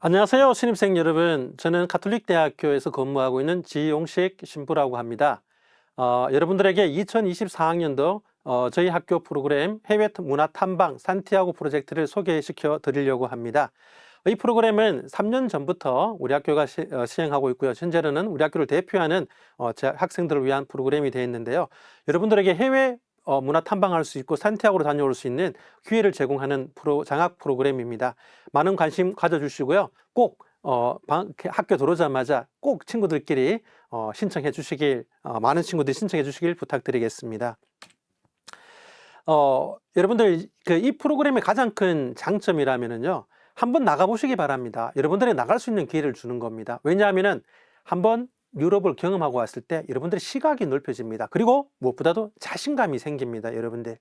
안녕하세요, 신입생 여러분. 저는 가톨릭 대학교에서 근무하고 있는 지용식 신부라고 합니다. 어, 여러분들에게 2024학년도 어, 저희 학교 프로그램 해외 문화 탐방 산티아고 프로젝트를 소개시켜 드리려고 합니다. 이 프로그램은 3년 전부터 우리 학교가 시, 어, 시행하고 있고요. 현재는 우리 학교를 대표하는 어, 제 학생들을 위한 프로그램이 되어 있는데요. 여러분들에게 해외 어, 문화 탐방할 수 있고 산티아고로 다녀올 수 있는 기회를 제공하는 프로, 장학 프로그램입니다. 많은 관심 가져주시고요. 꼭 어, 방, 학교 들어오자마자 꼭 친구들끼리 어, 신청해 주시길, 어, 많은 친구들이 신청해 주시길 부탁드리겠습니다. 어, 여러분들 그 이 프로그램의 가장 큰 장점이라면은요. 한번 나가보시기 바랍니다. 여러분들이 나갈 수 있는 기회를 주는 겁니다. 왜냐하면은 한번 유럽을 경험하고 왔을 때 여러분들의 시각이 넓혀집니다. 그리고 무엇보다도 자신감이 생깁니다. 여러분들.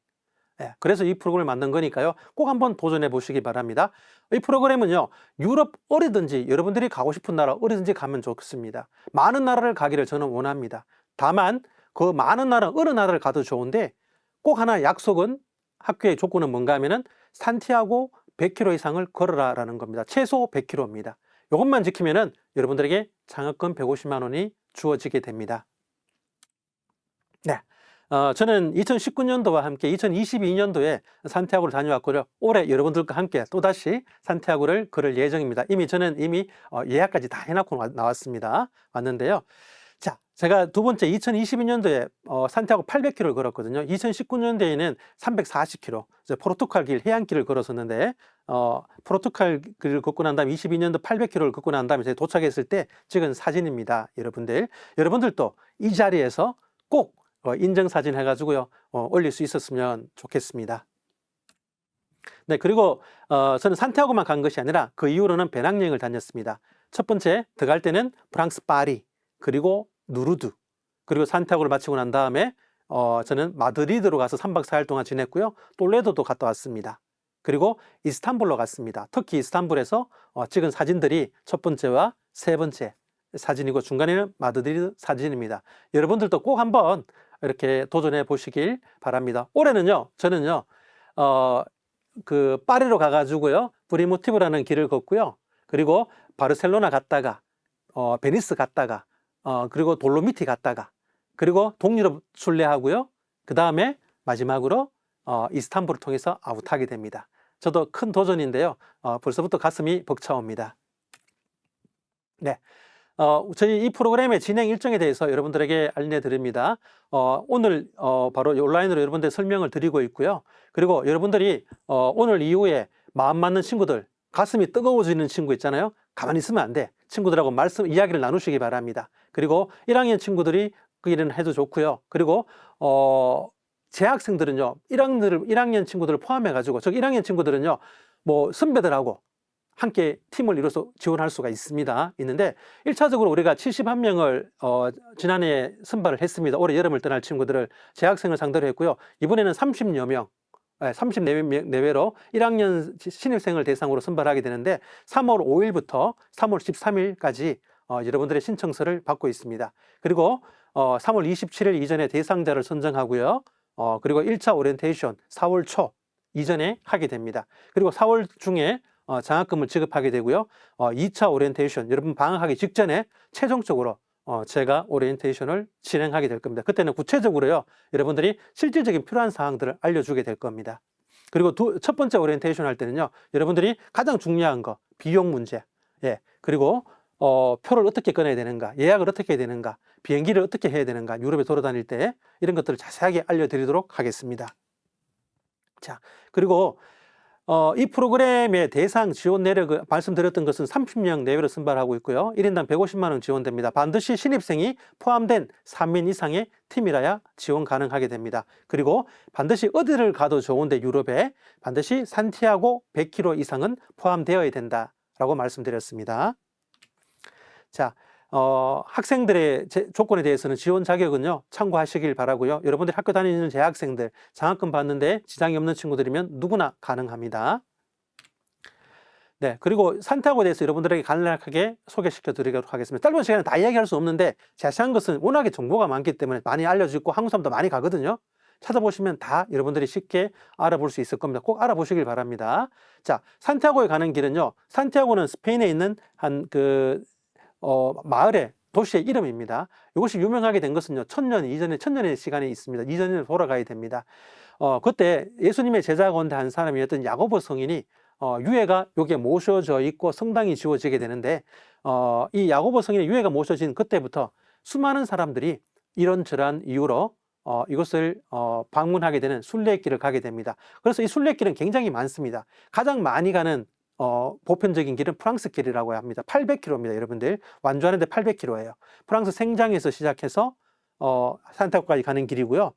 예, 그래서 이 프로그램을 만든 거니까요. 꼭 한번 도전해 보시기 바랍니다. 이 프로그램은요. 유럽 어디든지 여러분들이 가고 싶은 나라 어디든지 가면 좋습니다. 많은 나라를 가기를 저는 원합니다. 다만 그 많은 나라 어느 나라를 가도 좋은데 꼭 하나 약속은 학교의 조건은 뭔가 하면은 산티아고 100km 이상을 걸어라라는 겁니다. 최소 100km입니다. 이것만 지키면은 여러분들에게 장학금 150만 원이 주어지게 됩니다. 네. 어, 저는 2019년도와 함께 2022년도에 산티아고를 다녀왔고요. 올해 여러분들과 함께 또다시 산티아고를 걸을 예정입니다. 이미 저는 이미 어, 예약까지 다 해놓고 와- 나왔습니다. 왔는데요. 자, 제가 두 번째 2022년도에 어, 산티아고 800km를 걸었거든요. 2019년도에는 340km, 이제 포르투갈 길, 해안길을 걸었었는데, 어, 포르투갈 길을 걷고 난 다음에 22년도 800km를 걷고 난 다음에 도착했을 때 찍은 사진입니다. 여러분들. 여러분들도 이 자리에서 꼭 어, 인증 사진 해가지고요, 어, 올릴 수 있었으면 좋겠습니다. 네, 그리고 어, 저는 산티아고만 간 것이 아니라 그 이후로는 배낭여행을 다녔습니다. 첫 번째 들어갈 때는 프랑스 파리, 그리고 누르드, 그리고 산티아고를 마치고 난 다음에 어, 저는 마드리드로 가서 3박 4일 동안 지냈고요. 톨레도도 갔다 왔습니다. 그리고 이스탄불로 갔습니다. 터키 이스탄불에서 어, 찍은 사진들이 첫 번째와 세 번째 사진이고 중간에는 마드리드 사진입니다. 여러분들도 꼭 한번 이렇게 도전해 보시길 바랍니다. 올해는요, 저는요, 어, 그 파리로 가가지고요, 브리모티브라는 길을 걷고요. 그리고 바르셀로나 갔다가 어, 베니스 갔다가 어, 그리고 돌로미티 갔다가 그리고 동유럽 순례하고요. 그 다음에 마지막으로 어, 이스탄불을 통해서 아웃하게 됩니다. 저도 큰 도전인데요. 어, 벌써부터 가슴이 벅차옵니다. 네. 어, 저희 이 프로그램의 진행 일정에 대해서 여러분들에게 알려드립니다. 어, 오늘 어, 바로 온라인으로 여러분들 설명을 드리고 있고요. 그리고 여러분들이 어, 오늘 이후에 마음 맞는 친구들, 가슴이 뜨거워지는 친구 있잖아요. 가만히 있으면 안 돼. 친구들하고 말씀, 이야기를 나누시기 바랍니다. 그리고 1학년 친구들이 그 일은 해도 좋고요. 그리고 어, 재학생들은요, 1학년, 1학년 친구들을 포함해 가지고, 저 1학년 친구들은요, 뭐 선배들하고 함께 팀을 이뤄서 지원할 수가 있습니다. 있는데 1차적으로 우리가 71명을 어, 지난해 선발을 했습니다. 올해 여름을 떠날 친구들을 재학생을 상대로 했고요. 이번에는 30여 명, 30명 내외로 1학년 신입생을 대상으로 선발하게 되는데 3월 5일부터 3월 13일까지 어, 여러분들의 신청서를 받고 있습니다. 그리고 어, 3월 27일 이전에 대상자를 선정하고요. 어, 그리고 1차 오리엔테이션 4월 초 이전에 하게 됩니다. 그리고 4월 중에 어, 장학금을 지급하게 되고요. 어, 2차 오리엔테이션 여러분 방학하기 직전에 최종적으로 어, 제가 오리엔테이션을 진행하게 될 겁니다. 그때는 구체적으로요. 여러분들이 실질적인 필요한 사항들을 알려주게 될 겁니다. 그리고 두, 첫 번째 오리엔테이션 할 때는요. 여러분들이 가장 중요한 거 비용 문제, 예 그리고 어, 표를 어떻게 끊어야 되는가, 예약을 어떻게 해야 되는가, 비행기를 어떻게 해야 되는가, 유럽에 돌아다닐 때 이런 것들을 자세하게 알려드리도록 하겠습니다. 자, 그리고 어, 이 프로그램의 대상 지원 내역을 말씀드렸던 것은 30명 내외로 선발하고 있고요. 1인당 150만 원 지원됩니다. 반드시 신입생이 포함된 3인 이상의 팀이라야 지원 가능하게 됩니다. 그리고 반드시 어디를 가도 좋은데 유럽에 반드시 산티아고 100km 이상은 포함되어야 된다라고 말씀드렸습니다. 자, 어, 학생들의 제- 조건에 대해서는 지원 자격은요, 참고하시길 바라고요. 여러분들이 학교 다니는 재학생들, 장학금 받는데 지장이 없는 친구들이면 누구나 가능합니다. 네, 그리고 산티아고에 대해서 여러분들에게 간략하게 소개시켜 드리도록 하겠습니다. 짧은 시간에 다 이야기할 수 없는데 자세한 것은 워낙에 정보가 많기 때문에 많이 알려지고 한국 사람도 많이 가거든요. 찾아보시면 다 여러분들이 쉽게 알아볼 수 있을 겁니다. 꼭 알아보시길 바랍니다. 자, 산티아고에 가는 길은요. 산티아고는 스페인에 있는 한 그 어, 마을의 도시의 이름입니다. 이것이 유명하게 된 것은요. 천년 이전에 천년의 시간이 있습니다. 이전에 돌아가야 됩니다. 어, 그때 예수님의 제자 가운데 한 사람이었던 야고보 성인이 어, 유해가 여기에 모셔져 있고 성당이 지어지게 되는데 어, 이 야고보 성인의 유해가 모셔진 그때부터 수많은 사람들이 이런저런 이유로 어, 이것을 어, 방문하게 되는 순례길을 가게 됩니다. 그래서 이 순례길은 굉장히 많습니다. 가장 많이 가는 어, 보편적인 길은 프랑스 길이라고 합니다. 800km입니다, 여러분들. 완주하는데 800km예요. 프랑스 생장에서 시작해서 어, 산타고까지 가는 길이고요.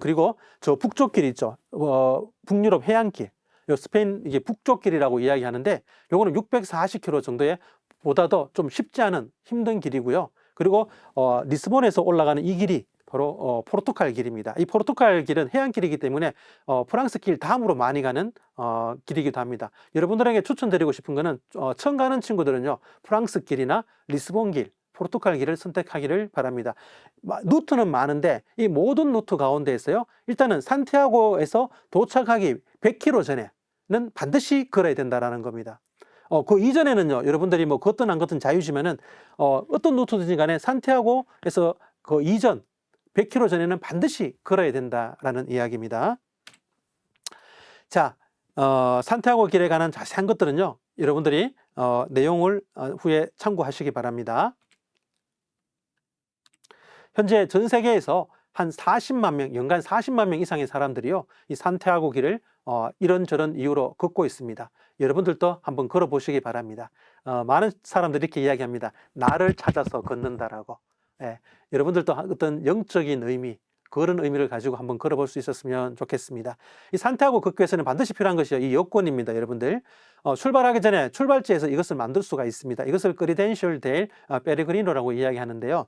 그리고- 저 북쪽 길 있죠. 어, 북유럽 해안길. 요 스페인 이게 북쪽 길이라고 이야기하는데 요거는 640km 정도의 보다도 좀 쉽지 않은 힘든 길이고요. 그리고 어, 리스본에서 올라가는 이 길이 바로 어, 포르투갈 길입니다. 이 포르투갈 길은 해안길이기 때문에 어, 프랑스 길 다음으로 많이 가는 어, 길이기도 합니다. 여러분들에게 추천드리고 싶은 거는 어, 처음 가는 친구들은요 프랑스 길이나 리스본 길, 포르투갈 길을 선택하기를 바랍니다. 마- 루트는 많은데 이 모든 루트 가운데에서요 일단은 산티아고에서 도착하기 100km 전에는 반드시 걸어야 된다라는 겁니다. 어, 그 이전에는요, 여러분들이 뭐 걷든 안 걷든 자유지만은, 어, 어떤 루트든지 간에 산티아고에서 그 이전 100km 전에는 반드시 걸어야 된다라는 이야기입니다. 자, 어, 산티아고 길에 관한 자세한 것들은요, 여러분들이 어, 내용을 어, 후에 참고하시기 바랍니다. 현재 전 세계에서 한 40만 명, 연간 40만 명 이상의 사람들이요, 이 산티아고 길을 어, 이런저런 이유로 걷고 있습니다. 여러분들도 한번 걸어보시기 바랍니다. 어, 많은 사람들이 이렇게 이야기합니다. 나를 찾아서 걷는다라고. 예, 여러분들도 어떤 영적인 의미, 그런 의미를 가지고 한번 걸어볼 수 있었으면 좋겠습니다. 이 산티아고 걷기위해서는 반드시 필요한 것이요. 이 여권입니다, 여러분들. 어, 출발하기 전에 출발지에서 이것을 만들 수가 있습니다. 이것을 크리덴셜 델 어, 페레그리노라고 이야기하는데요.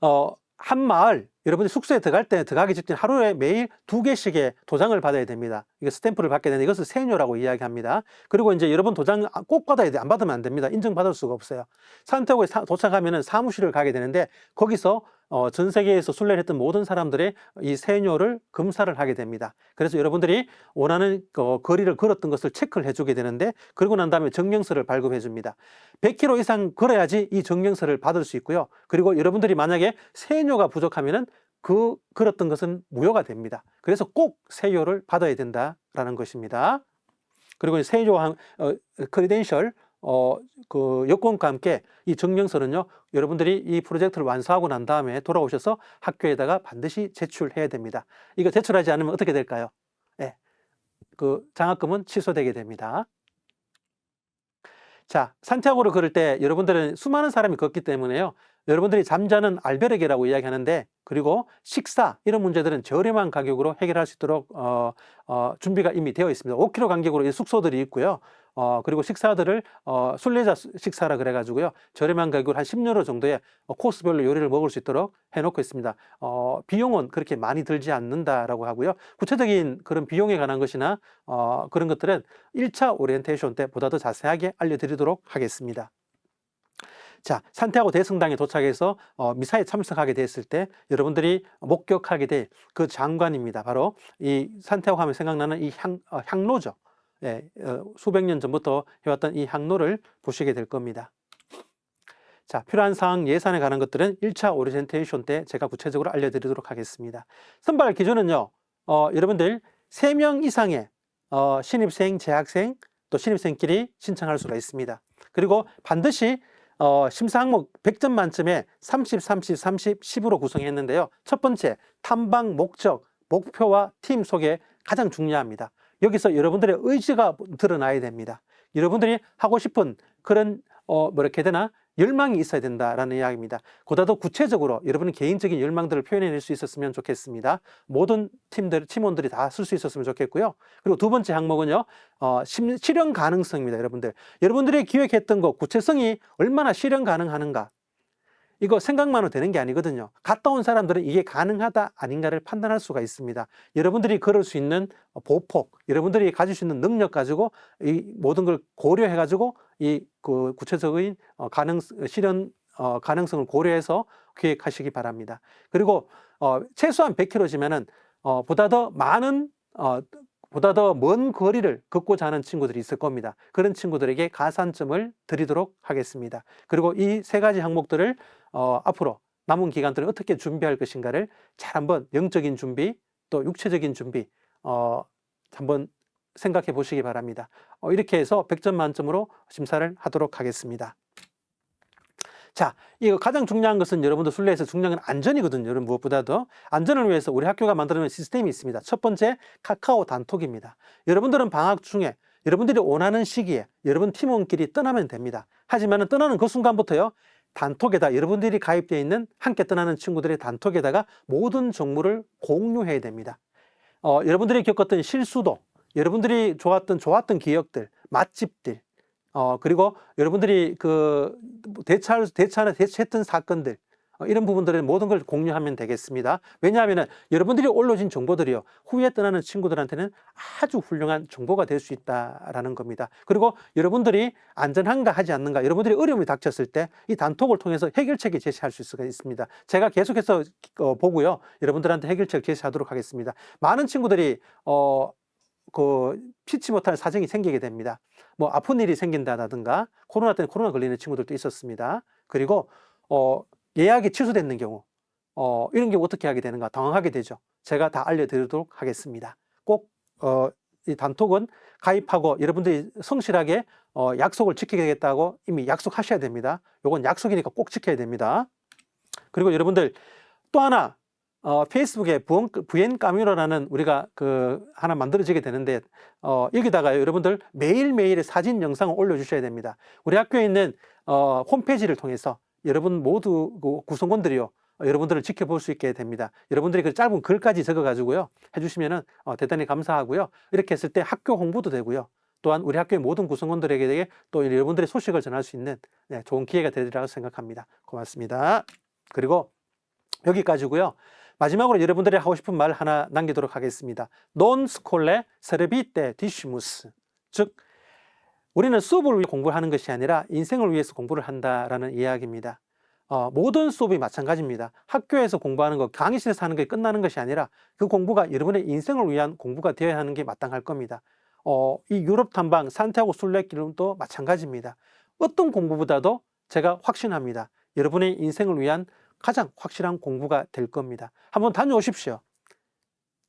어, 한 마을, 여러분이 숙소에 들어갈 때 들어가기 직전 하루에 매일 두 개씩의 도장을 받아야 됩니다. 이거 스탬프를 받게 되는 이것을 세뇨라고 이야기합니다. 그리고 이제 여러분 도장 꼭 받아야 돼. 안 받으면 안 됩니다. 인증받을 수가 없어요. 산타고에 사- 도착하면은 사무실을 가게 되는데 거기서 어, 전 세계에서 순례를 했던 모든 사람들의 이 세뇨를 검사를 하게 됩니다. 그래서 여러분들이 원하는 어, 거리를 걸었던 것을 체크를 해주게 되는데 그러고 난 다음에 정령서를 발급해 줍니다. 100km 이상 걸어야지 이 정령서를 받을 수 있고요. 그리고 여러분들이 만약에 세뇨가 부족하면은 그 걸었던 것은 무효가 됩니다. 그래서 꼭 세뇨를 받아야 된다라는 것입니다. 그리고 이 세뇨 한 어, 크리덴셜 어, 그 여권과 함께 이 정령서는요, 여러분들이 이 프로젝트를 완수하고 난 다음에 돌아오셔서 학교에다가 반드시 제출해야 됩니다. 이거 제출하지 않으면 어떻게 될까요? 예. 그 장학금은 취소되게 됩니다. 자, 산티아고를 걸을 때 여러분들은 수많은 사람이 걷기 때문에요. 여러분들이 잠자는 알베르게라고 이야기하는데 그리고 식사 이런 문제들은 저렴한 가격으로 해결할 수 있도록 어, 어, 준비가 이미 되어 있습니다. 5km 간격으로 이 숙소들이 있고요. 어, 그리고 식사들을 어, 순례자 수- 식사라 그래가지고요. 저렴한 가격으로 한 10유로 정도의 어, 코스별로 요리를 먹을 수 있도록 해놓고 있습니다. 어, 비용은 그렇게 많이 들지 않는다라고 하고요. 구체적인 그런 비용에 관한 것이나 어, 그런 것들은 1차 오리엔테이션 때 보다 더 자세하게 알려드리도록 하겠습니다. 자, 산티아고 대성당에 도착해서 어, 미사에 참석하게 됐을 때 여러분들이 목격하게 될 그 장관입니다. 바로 이 산티아고 하면 생각나는 이 향, 어, 향로죠. 예, 어, 수백 년 전부터 해왔던 이 향로를 보시게 될 겁니다. 자, 필요한 사항 예산에 관한 것들은 1차 오리엔테이션 때 제가 구체적으로 알려드리도록 하겠습니다. 선발 기준은요, 어, 여러분들 3명 이상의 어, 신입생, 재학생, 또 신입생끼리 신청할 수가 있습니다. 그리고 반드시 어, 심사 항목 100점 만점에 30, 30, 30, 10으로 구성했는데요. 첫 번째, 탐방 목적, 목표와 팀 속에 가장 중요합니다. 여기서 여러분들의 의지가 드러나야 됩니다. 여러분들이 하고 싶은 그런 어, 뭐 이렇게 되나 열망이 있어야 된다라는 이야기입니다. 보다 더 구체적으로 여러분의 개인적인 열망들을 표현해낼 수 있었으면 좋겠습니다. 모든 팀들, 팀원들이 다 쓸 수 있었으면 좋겠고요. 그리고 두 번째 항목은요, 어, 심- 실현 가능성입니다, 여러분들. 여러분들이 기획했던 것, 구체성이 얼마나 실현 가능하는가. 이거 생각만으로 되는 게 아니거든요. 갔다 온 사람들은 이게 가능하다, 아닌가를 판단할 수가 있습니다. 여러분들이 걸을 수 있는 어, 보폭, 여러분들이 가질 수 있는 능력 가지고 이 모든 걸 고려해 가지고 이 그 구체적인 어, 가능, 실현 어, 가능성을 고려해서 기획하시기 바랍니다. 그리고 어, 최소한 100km지만은 어, 보다 더 많은 어, 보다 더 먼 거리를 걷고자 하는 친구들이 있을 겁니다. 그런 친구들에게 가산점을 드리도록 하겠습니다. 그리고 이 세 가지 항목들을 어, 앞으로 남은 기간 동안 어떻게 준비할 것인가를 잘 한번 영적인 준비 또 육체적인 준비 어, 한번 생각해 보시기 바랍니다. 어, 이렇게 해서 100점 만점으로 심사를 하도록 하겠습니다. 자, 이거 가장 중요한 것은 여러분들 순례에서 중요한 건 안전이거든요. 여러분 무엇보다도 안전을 위해서 우리 학교가 만들어놓은 시스템이 있습니다. 첫 번째 카카오 단톡입니다. 여러분들은 방학 중에 여러분들이 원하는 시기에 여러분 팀원끼리 떠나면 됩니다. 하지만 떠나는 그 순간부터요. 단톡에다 여러분들이 가입되어 있는 함께 떠나는 친구들의 단톡에다가 모든 정보를 공유해야 됩니다. 어, 여러분들이 겪었던 실수도, 여러분들이 좋았던 좋았던 기억들, 맛집들, 어, 그리고 여러분들이 그 대처, 대처나 대처했던 사건들, 어, 이런 부분들은 모든 걸 공유하면 되겠습니다. 왜냐하면 여러분들이 올려진 정보들이요. 후에 떠나는 친구들한테는 아주 훌륭한 정보가 될 수 있다라는 겁니다. 그리고 여러분들이 안전한가 하지 않는가, 여러분들이 어려움이 닥쳤을 때 이 단톡을 통해서 해결책을 제시할 수가 있습니다. 제가 계속해서 어, 보고요. 여러분들한테 해결책을 제시하도록 하겠습니다. 많은 친구들이 어, 그 피치 못할 사정이 생기게 됩니다. 뭐 아픈 일이 생긴다든가 코로나 때문에 코로나 걸리는 친구들도 있었습니다. 그리고 어 예약이 취소됐는 경우 어 이런 경우 어떻게 하게 되는가 당황하게 되죠. 제가 다 알려드리도록 하겠습니다. 꼭 어 이 단톡은 가입하고 여러분들이 성실하게 어 약속을 지키겠다고 이미 약속하셔야 됩니다. 요건 약속이니까 꼭 지켜야 됩니다. 그리고 여러분들 또 하나 어, 페이스북에 부엔, 부엔 까뮤러라는 우리가 그 하나 만들어지게 되는데 어, 여기다가 여러분들 매일매일의 사진 영상을 올려주셔야 됩니다. 우리 학교에 있는 어, 홈페이지를 통해서 여러분 모두 그 구성원들이요. 어, 여러분들을 지켜볼 수 있게 됩니다. 여러분들이 그 짧은 글까지 적어가지고요. 해주시면은 어, 대단히 감사하고요. 이렇게 했을 때 학교 홍보도 되고요. 또한 우리 학교의 모든 구성원들에게 또 여러분들의 소식을 전할 수 있는 네, 좋은 기회가 되리라고 생각합니다. 고맙습니다. 그리고 여기까지고요. 마지막으로 여러분들이 하고 싶은 말 하나 남기도록 하겠습니다. 논 스콜레 세르비테 디시무스. 즉, 우리는 수업을 위해 공부를 하는 것이 아니라 인생을 위해서 공부를 한다라는 이야기입니다. 어, 모든 수업이 마찬가지입니다. 학교에서 공부하는 것, 강의실에서 하는 게 끝나는 것이 아니라 그 공부가 여러분의 인생을 위한 공부가 되어야 하는 게 마땅할 겁니다. 어, 이 유럽 탐방 산티아고 순례길도 마찬가지입니다. 어떤 공부보다도 제가 확신합니다. 여러분의 인생을 위한 가장 확실한 공부가 될 겁니다. 한번 다녀오십시오.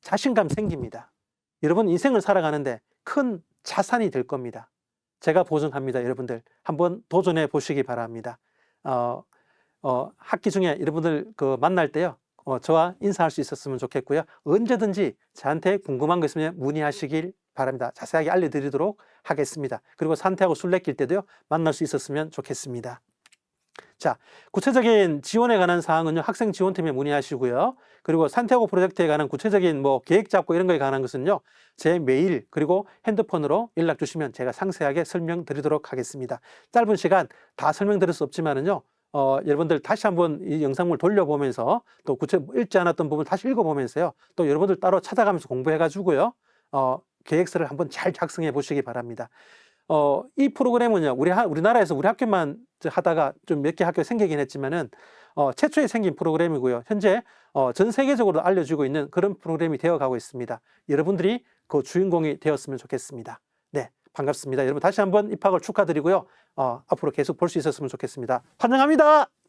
자신감 생깁니다. 여러분 인생을 살아가는데 큰 자산이 될 겁니다. 제가 보증합니다. 여러분들 한번 도전해 보시기 바랍니다. 어, 어, 학기 중에 여러분들 그 만날 때요. 어, 저와 인사할 수 있었으면 좋겠고요. 언제든지 저한테 궁금한 거 있으면 문의하시길 바랍니다. 자세하게 알려드리도록 하겠습니다. 그리고 산태하고 술래길 때도요. 만날 수 있었으면 좋겠습니다. 자, 구체적인 지원에 관한 사항은요, 학생 지원팀에 문의하시고요. 그리고 산티아고 프로젝트에 관한 구체적인 뭐 계획 잡고 이런 거에 관한 것은요, 제 메일 그리고 핸드폰으로 연락 주시면 제가 상세하게 설명드리도록 하겠습니다. 짧은 시간 다 설명드릴 수 없지만은요, 어, 여러분들 다시 한번 이 영상을 돌려보면서 또 구체 읽지 않았던 부분 다시 읽어보면서요, 또 여러분들 따로 찾아가면서 공부해가지고요, 어, 계획서를 한번 잘 작성해 보시기 바랍니다. 어, 이 프로그램은요, 우리, 하, 우리나라에서 우리 학교만 하다가 좀 몇 개 학교 생기긴 했지만은, 어, 최초에 생긴 프로그램이고요. 현재, 어, 전 세계적으로 알려지고 있는 그런 프로그램이 되어 가고 있습니다. 여러분들이 그 주인공이 되었으면 좋겠습니다. 네, 반갑습니다. 여러분 다시 한번 입학을 축하드리고요. 어, 앞으로 계속 볼 수 있었으면 좋겠습니다. 환영합니다!